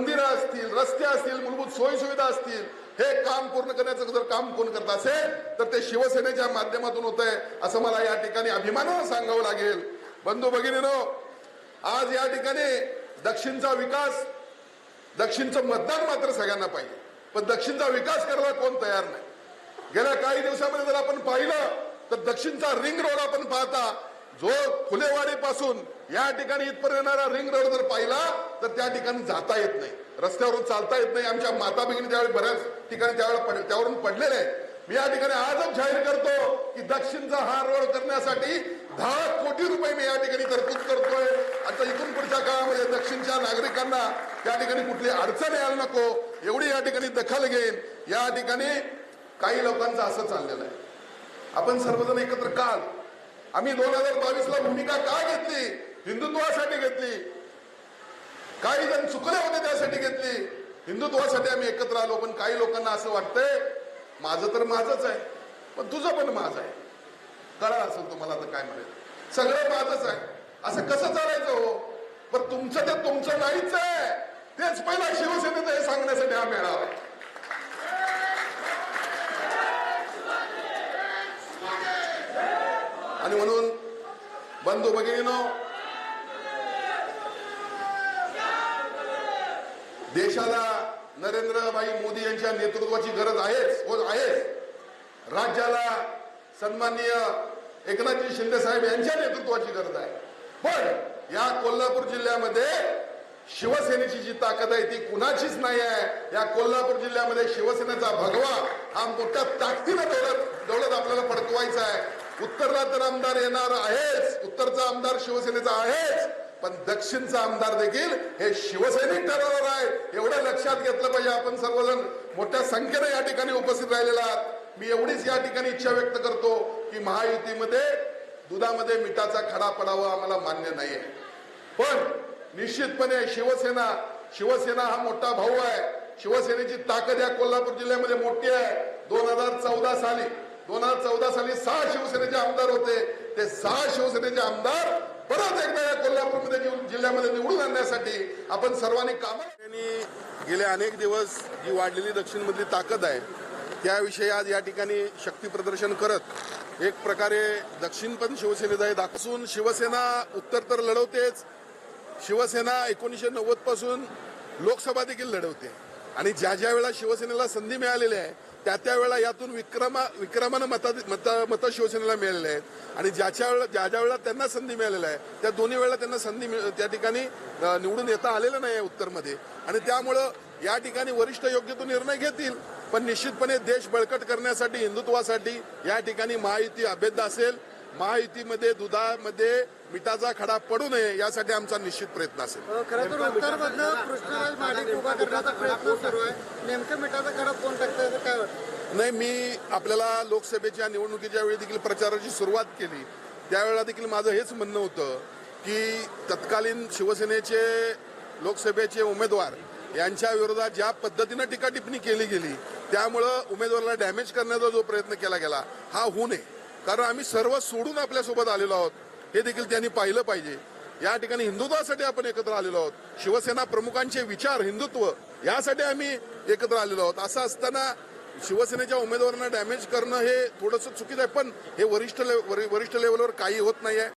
मंदिरं असतील रस्ते असतील मूलभूत सोयीसुविधा असतील हे काम पूर्ण करण्याचं जर काम कोण करत असेल तर ते शिवसेनेच्या माध्यमातून होत आहे असं मला या ठिकाणी अभिमानानं सांगावं लागेल. बंधू भगिनीनो आज या ठिकाणी दक्षिणचा विकास दक्षिणचं मतदान मात्र सगळ्यांना पाहिजे. पण दक्षिणचा विकास करायला कोण तयार नाही? गेल्या काही दिवसामध्ये जर आपण पाहिलं तर दक्षिणचा रिंग रोड आपण पाहता जो फुलेवाडीपासून या ठिकाणी इथपर्यंत येणारा रिंग रोड जर पाहिला तर त्या ठिकाणी जाता येत नाही. रस्त्यावरून चालता येत नाही. आमच्या माता भगिनी त्यावेळी बऱ्याच ठिकाणी त्यावेळेला त्यावरून पडलेले आहेत. मी या ठिकाणी आजच जाहीर करतो की दक्षिणचा हा रोड करण्यासाठी दहा कोटी रुपये मी या ठिकाणी तरतूद करतोय. आता इथून पुढच्या काळामध्ये दक्षिणच्या नागरिकांना त्या ठिकाणी कुठली अडचण यायला नको एवढी या ठिकाणी दखल घेईन. या ठिकाणी काही लोकांचं असं चाललेलं आहे. आपण सर्वजण एकत्र का आम्ही दोन हजार बावीस ला भूमिका का घेतली? हिंदुत्वासाठी घेतली. काही जण चुकले होते त्यासाठी घेतली. हिंदुत्वासाठी आम्ही एकत्र आलो पण काही लोकांना असं वाटतंय माझं तर माझंच आहे पण तुझं पण माझं आहे. कळा असेल तुम्हाला आता काय म्हणायचं. सगळं माझंच आहे. असं कसं चालायचं हो? पण तुमचं ते तुमचं नाहीच आहे. तेच पहिला शिवसेनेचं हे सांगण्यासाठी हा मेळावा आहे. आणि म्हणून बंधू भगिनीनो देशाला नरेंद्रभाई मोदी यांच्या नेतृत्वाची गरज आहेच हो आहेच. राज्याला सन्माननीय एकनाथजी शिंदे साहेब यांच्या नेतृत्वाची गरज आहे. पण या कोल्हापूर जिल्ह्यामध्ये शिवसेनेची जी ताकद आहे ती कुणाचीच नाही आहे. या कोल्हापूर जिल्ह्यामध्ये शिवसेनेचा भगवा हा मोठ्या ताकदीनं दौलत दौलत आपल्याला फडकवायचा आहे. उत्तरला तर आमदार येणार आहेच. उत्तरचा आमदार शिवसेनेचा आहेच. पण दक्षिणचा आमदार देखील हे शिवसैनिक ठरवणार आहे. एवढं लक्षात घेतलं पाहिजे आपण सर्वजण. मोठ्या संख्येने या ठिकाणी उपस्थित राहिलेला आहात. मी एवढीच या ठिकाणी इच्छा व्यक्त करतो की महायुतीमध्ये दुधामध्ये मिठाचा खडा पडावा आम्हाला मान्य नाही आहे पण निश्चितपणे शिवसेना शिवसेना हा मोठा भाऊ आहे. शिवसेनेची ताकद या कोल्हापूर जिल्ह्यामध्ये मोठी आहे. दोन हजार चौदा साली दोन हजार चौदा साली सहा शिवसेनेचे आमदार होते. ते सहा शिवसेनेचे आमदार परत एकदा या कोल्हापूरमध्ये जिल्ह्यामध्ये निवडून आणण्यासाठी आपण सर्वांनी काम गेले अनेक दिवस जी वाढलेली दक्षिणमधली ताकद आहे त्याविषयी आज या ठिकाणी शक्ती प्रदर्शन करत एक प्रकारे दक्षिण पण शिवसेनेचा आहे. दाखवून शिवसेना उत्तर तर लढवतेच. शिवसेना एकोणीसशे नव्वदपासून लोकसभा देखील लढवते. आणि ज्या ज्या वेळा शिवसेनेला संधी मिळालेली आहे त्या त्या वेळा यातून विक्रमा विक्रमानं मता मत मतं शिवसेनेला मिळालेले आहेत. आणि ज्याच्या वेळेला ज्या ज्या वेळेला त्यांना संधी मिळालेल्या आहे त्या दोन्ही वेळेला त्यांना संधी मिळ- त्या ठिकाणी निवडून येता आलेलं नाही आहे उत्तरमध्ये. आणि त्यामुळं या ठिकाणी वरिष्ठ योग्य तो निर्णय घेतील. पण निश्चितपणे देश बळकट करण्यासाठी हिंदुत्वासाठी या ठिकाणी महायुती अभेद्य असेल. महायुतीमध्ये दुधामध्ये मिठाचा खडा पडू नये यासाठी आमचा निश्चित प्रयत्न असेल. खरं तर उत्तरमधनं कृष्णराज माडिक उभा करण्याचा प्रयत्न सुरू आहे. नेमकं मिठाचा खडा कोण टाकतं नाही मी आपल्याला लोकसभेच्या निवडणुकीच्या वेळी देखील प्रचाराची सुरुवात केली. त्यावेळेला देखील माझं हेच म्हणणं होतं की तत्कालीन शिवसेनेचे लोकसभेचे उमेदवार यांच्या विरोधात ज्या पद्धतीनं टीका टिप्पणी केली गेली त्यामुळं उमेदवाराला डॅमेज करण्याचा जो प्रयत्न केला गेला हा होऊ नये. कारण आम्ही सर्व सोडून आपल्यासोबत आलेलो आहोत हे देखील त्यांनी पाहिलं पाहिजे. या ठिकाणी हिंदुत्वासाठी आपण एकत्र आलेलो आहोत. शिवसेना प्रमुखांचे विचार हिंदुत्व यासाठी आम्ही एकत्र आलेलो आहोत. असं असताना शिवसेनेच्या उमेदवारांना डॅमेज करणं हे थोडंसं चुकीचं आहे पण हे वरिष्ठ ले- वरिष्ठ लेवलवर काही होत नाहीये.